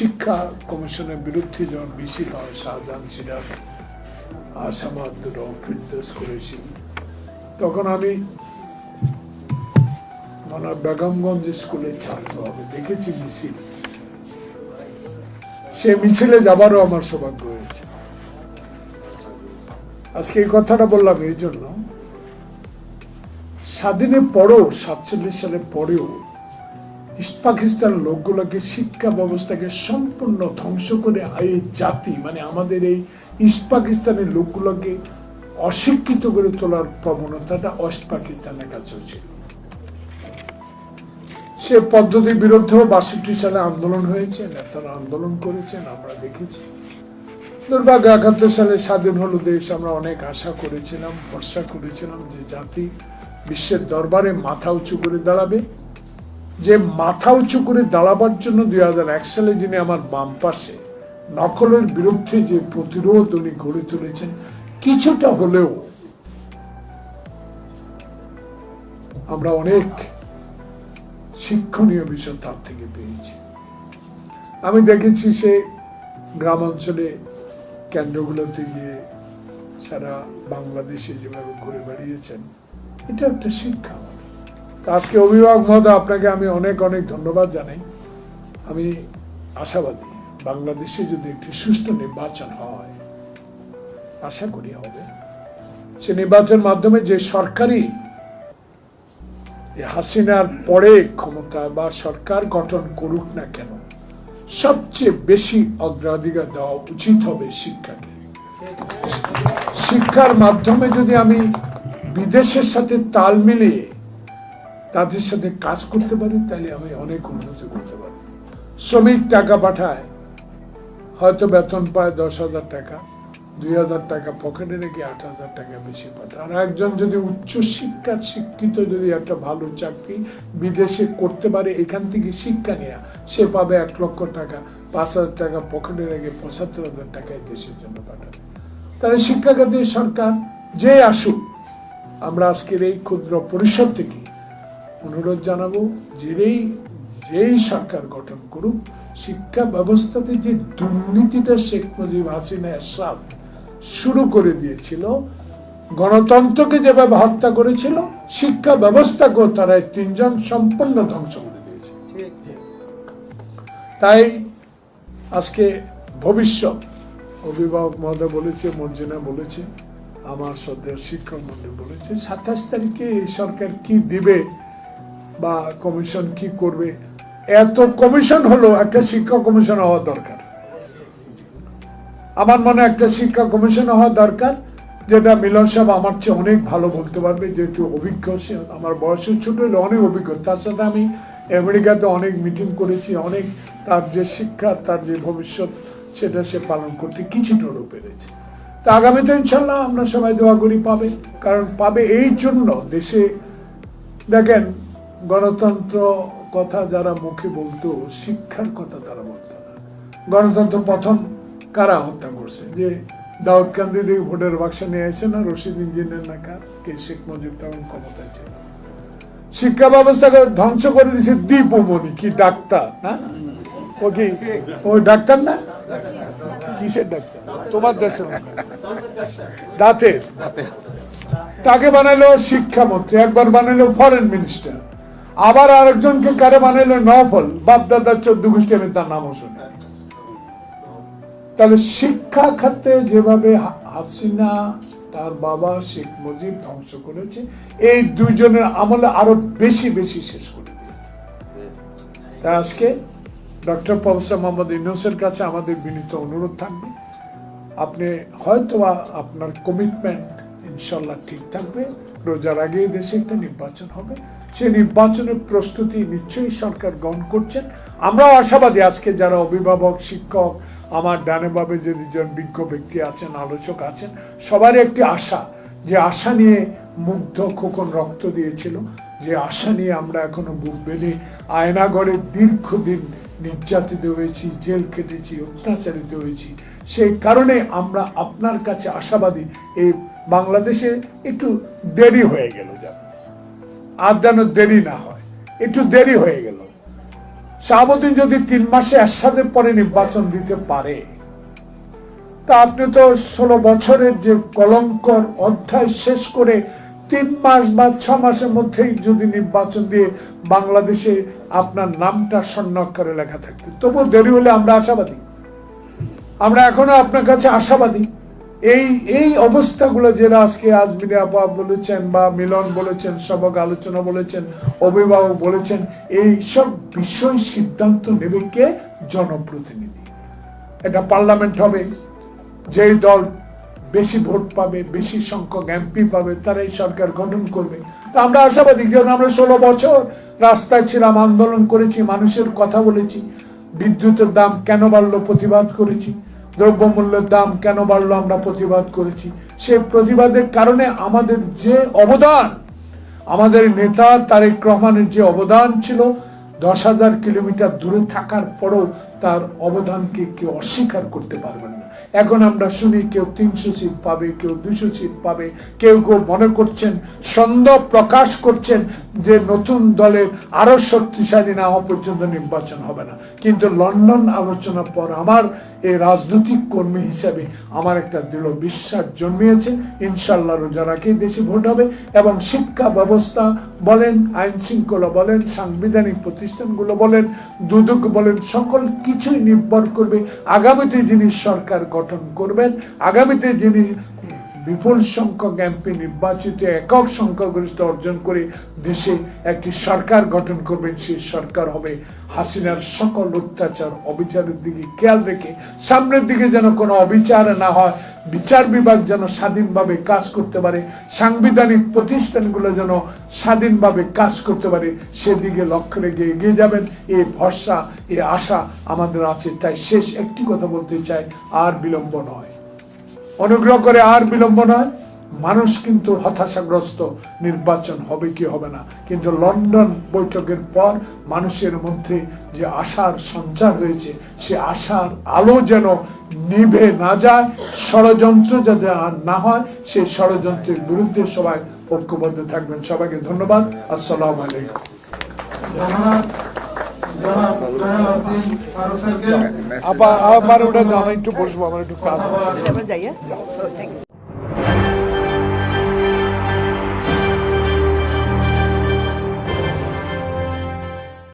শিক্ষা কমিশনের বিরুদ্ধে যখন মিছিল হয় শাহজাহান সিরাজ আসামাদ ফিরদোস করেছি তখন আমি মানে বেগমগঞ্জ স্কুলের ছাত্র হবে দেখেছি মিছিল। সে মিছিলে যাবারও আমার সৌভাগ্য হয়েছে। আজকে এই কথাটা বললাম এই জন্য, স্বাধীনের পরেও, সাতচল্লিশ সালে পরেও ইস্ট পাকিস্তান লোকগুলোকে শিক্ষা ব্যবস্থাকে সম্পূর্ণ ধ্বংস করে এই জাতি মানে আমাদের এই ইস্ট পাকিস্তানের লোকগুলোকে অশিক্ষিত করে তোলার প্রবণতাটা ওয়েস্ট পাকিস্তানের কাছেও ছিল। সে পদ্ধতির বিরুদ্ধেও বাষট্টি সালে আন্দোলন হয়েছে, নেতারা আন্দোলন করেছেন, আমরা দেখেছি। দুর্ভাগ্য, একাত্তর সালে স্বাধীন হলো দেশ, আমরা অনেক আশা করেছিলাম, ভরসা করেছিলাম যে জাতি বিশ্বের দরবারে মাথা উঁচু করে দাঁড়াবে। যে মাথা উঁচু করে দাঁড়াবার জন্য দুই হাজার এক সালে যিনি আমার বাম পাশে নকলের বিরুদ্ধে যে প্রতিরোধ উনি গড়ে তুলেছেন, কিছুটা হলেও আমরা অনেক শিক্ষণীয় বিষয় তার থেকে পেয়েছি। আমি দেখেছি সে গ্রাম অঞ্চলে কেন্দ্রগুলোতে গিয়ে সারা বাংলাদেশে যেভাবে ঘুরে বেড়িয়েছেন, এটা একটা শিক্ষা। আজকে অভিভাবক মহোদয়, আপনাকে আমি অনেক অনেক ধন্যবাদ জানাই। আমি আশাবাদী বাংলাদেশে যদি একটি সুষ্ঠু নির্বাচন হয়, আশা করি হবে। সে নির্বাচন মাধ্যমে যে সরকারি হাসিনার পরে ক্ষমতা বা সরকার গঠন করুক না কেন, সবচেয়ে বেশি অগ্রাধিকার দেওয়া উচিত হবে শিক্ষাকে। শিক্ষার মাধ্যমে যদি আমি বিদেশের সাথে তাল মিলিয়ে তাদের সাথে কাজ করতে পারি, তাহলে আমি অনেক উন্নতি করতে পারি। শ্রমিক টাকা পাঠায়, হয়তো বেতন পায় দশ হাজার টাকা, দুই হাজার টাকা পকেটে রেখে আট হাজার টাকা বেশি পাঠায়। আর একজন যদি উচ্চ শিক্ষার শিক্ষিত যদি একটা ভালো চাকরি বিদেশে করতে পারে, এখান থেকে শিক্ষা নেয়া, সে পাবে এক লক্ষ টাকা, পাঁচ হাজার টাকা পকেটে রেখে পঁচাত্তর হাজার টাকায় দেশের জন্য পাঠাবে তাহলে শিক্ষা খাতে সরকার যে আসুক, আমরা আজকের এই ক্ষুদ্র পরিষদ থেকে অনুরোধ জানাব, যেই যেই সরকার গঠন করুক, শিক্ষা ব্যবস্থাতে যে দুর্নীতিটা শেখ মুজিব হাসিনা এরশাদ শুরু করে দিয়েছিল, গণতন্ত্রকে যেভাবে হত্যা করেছিল, শিক্ষা ব্যবস্থাকেও তারা তিনজন সম্পূর্ণ ধ্বংস করে দিয়েছে। তাই আজকে ভবিষ্যৎ অভিভাবক মহোদয় বলেছে মর্জিনা বলেছে, আমার সদ্য শিক্ষক মন্ডলী বলেছে, সাতাশ তারিখে এই সরকার কি দিবে বা কমিশন কি করবে? এত কমিশন হলো, একটা শিক্ষা কমিশন হওয়া দরকার। আমার মনে একটা শিক্ষা কমিশন হওয়া দরকার, যেটা মিলন সাহেব আমার চেয়ে অনেক ভালো বলতে পারবে, যেহেতু অভিজ্ঞ, সে আমার বয়সের ছোট হলে অনেক অভিজ্ঞ। তার সাথে আমি আমেরিকাতে অনেক মিটিং করেছি, অনেক তার যে শিক্ষা, তার যে ভবিষ্যৎ, সেটা সে পালন করতে কিছুটা হলেও পেরেছে। তা আগামীতে ইনশাল্লাহ আমরা সবাই দোয়া করি পাবে, কারণ পাবে এই জন্য দেশে, দেখেন গণতন্ত্র কথা যারা মুখে বলতো শিক্ষার কথা তারা বলতো না। গণতন্ত্র প্রথম কারা হত্যা করছে? যে দাউদ কান্দি দিয়ে ভোটের বাক্সে নিয়ে এসে না রশিদ ইঞ্জিনিয়ার না কার? কে? শেখ মুজিব তখন ক্ষমতায় ছিল। শিক্ষা ব্যবস্থাকে ধ্বংস করে দিয়েছে দীপমণি কি ডাক্তার না? ও কি ও ডাক্তার না? কিসের ডাক্তার? তোমার দেশের। দাঁতের। তাকে বানালো শিক্ষামন্ত্রী একবার বানাইলো ফরেন মিনিস্টার আবার আরেকজনকে কারে বানাইলো? নফল। বাপ দাদার চোদ্দ গোষ্ঠী আমি তার নামও শুনি। তাহলে শিক্ষা খাতে যেভাবে হাসিনা তার বাবা শেখ মুজিব ধ্বংস করেছে, এই দুইজনের আমলে আরও বেশি বেশি শেষ করে দিয়েছে। তাই আজকে ডক্টর প্রফেসর মোহাম্মদ ইউনুসের কাছে আমাদের বিনীত অনুরোধ থাকবে। আপনি হয়তো আপনার কমিটমেন্ট ইনশাল্লাহ ঠিক থাকবে। রোজার আগে দেশে একটা নির্বাচন হবে। সেই নির্বাচনের প্রস্তুতি নিশ্চয়ই সরকার গ্রহণ করছেন। আশাবাদী আজকে যারা অভিভাবক, শিক্ষক, আমার ডানে যে দুজন বিজ্ঞ ব্যক্তি আছেন, আলোচক আছেন, সবারই একটি আশা যে আশা নিয়ে মুগ্ধ খোকন রক্ত দিয়েছিল, যে আশা নিয়ে আমরা এখনও বুক বেঁধে আয়নাগড়ে দীর্ঘদিন নির্যাতিত হয়েছি, জেল খেটেছি, অত্যাচারিত হয়েছি। সেই কারণে আমরা আপনার কাছে আশাবাদী এই বাংলাদেশে একটু দেরি হয়ে গেল যেন। আর যেন দেরি না হয়, একটু দেরি হয়ে গেল। শাহাবুদ্দিন যদি তিন মাসে একসাথে পরে নির্বাচন দিতে পারে, তা আপনি তো ষোলো বছরের যে কলঙ্কর অধ্যায় শেষ করে তিন মাস বা ছ মাসের মধ্যেই যদি নির্বাচন দিয়ে বাংলাদেশে আপনার নামটা স্বর্ণাক্ষরে লেখা থাকতো। তবু দেরি হলে আমরা আশাবাদী। আমরা এখনও আপনার কাছে আশাবাদী। এই এই অবস্থাগুলো যেটা আজকে আজমিনে আপা বলেছেন বা মিলন বলেছেন, সবক আলোচনা বলেছেন, অভিভাবক বলেছেন, এই সব বিষয় সিদ্ধান্ত নেবে কে? জনপ্রতিনিধি। এটা পার্লামেন্ট হবে। যেই দল বেশি ভোট পাবে, বেশি সংখ্যক এমপি পাবে তারা এই সরকার গঠন করবে। তো আমরা আশাবাদী, যেন আমরা ষোলো বছর রাস্তায় ছিলাম, আন্দোলন করেছি, মানুষের কথা বলেছি, বিদ্যুতের দাম কেন বাড়লো প্রতিবাদ করেছি, দ্রব্যমূল্যের দাম কেন বাড়লো আমরা প্রতিবাদ করেছি। সে প্রতিবাদের কারণে আমাদের যে অবদান, আমাদের নেতা তারেক রহমানের যে অবদান ছিল, দশ হাজার কিলোমিটার দূরে থাকার পরও তার অবদানকে কেউ অস্বীকার করতে পারবেন না। এখন আমরা শুনি কেউ তিনশো সিট পাবে, কেউ দুশো সিট পাবে, কেউ কেউ মনে করছেন, সন্দেহ প্রকাশ করছেন যে নতুন দলের আরও শক্তিশালী না হওয়া পর্যন্ত নির্বাচন হবে না। কিন্তু লন্ডন আলোচনার পর আমার এই রাজনৈতিক কর্মী হিসাবে আমার একটা দৃঢ় বিশ্বাস জন্মিয়েছে। ইনশাল্লাহ রোজারাকেই দেশে ভোট হবে এবং শিক্ষা ব্যবস্থা বলেন আইন শৃঙ্খলা বলেন, সাংবিধানিক প্রতিষ্ঠানগুলো বলেন, দুদক বলেন, সকল কিছুই নির্ভর করবে। আগামীতে যিনি সরকার গঠন করবেন আগামীতে যিনি বিপুল সংখ্যক এমপি নির্বাচিত, একক সংখ্যাগরিষ্ঠ অর্জন করে দেশে একটি সরকার গঠন করবেন, সেই সরকার হবে হাসিনার সকল অত্যাচার অবিচারের দিকে খেয়াল রেখে, সামনের দিকে যেন কোনো অবিচার না হয়, বিচার বিভাগ যেন স্বাধীনভাবে কাজ করতে পারে, সাংবিধানিক প্রতিষ্ঠানগুলো যেন স্বাধীনভাবে কাজ করতে পারে, সেদিকে লক্ষ্য রেখে এগিয়ে যাবেন এই ভরসা এই আশা আমাদের আছে, তাই শেষ একটি কথা বলতে চাই, আর বিলম্ব নয়। অনুগ্রহ করে আর বিলম্ব নয়। মানুষ কিন্তু হতাশাগ্রস্ত, নির্বাচন হবে কি হবে না। কিন্তু লন্ডন বৈঠকের পর মানুষের মধ্যে যে আশার সঞ্চার হয়েছে, সে আশার আলো যেন নিভে না যায়, ষড়যন্ত্র যাতে আর না হয়, সেই ষড়যন্ত্রের বিরুদ্ধে সবাই ঐক্যবদ্ধ থাকবেন। সবাইকে ধন্যবাদ। আসসালাম আলাইকুম ধন্যবাদ জনাব জয়নাল ফারুক স্যারকে আবার আমার ওটা আমি একটু বসবো আমার একটু কাজ আছে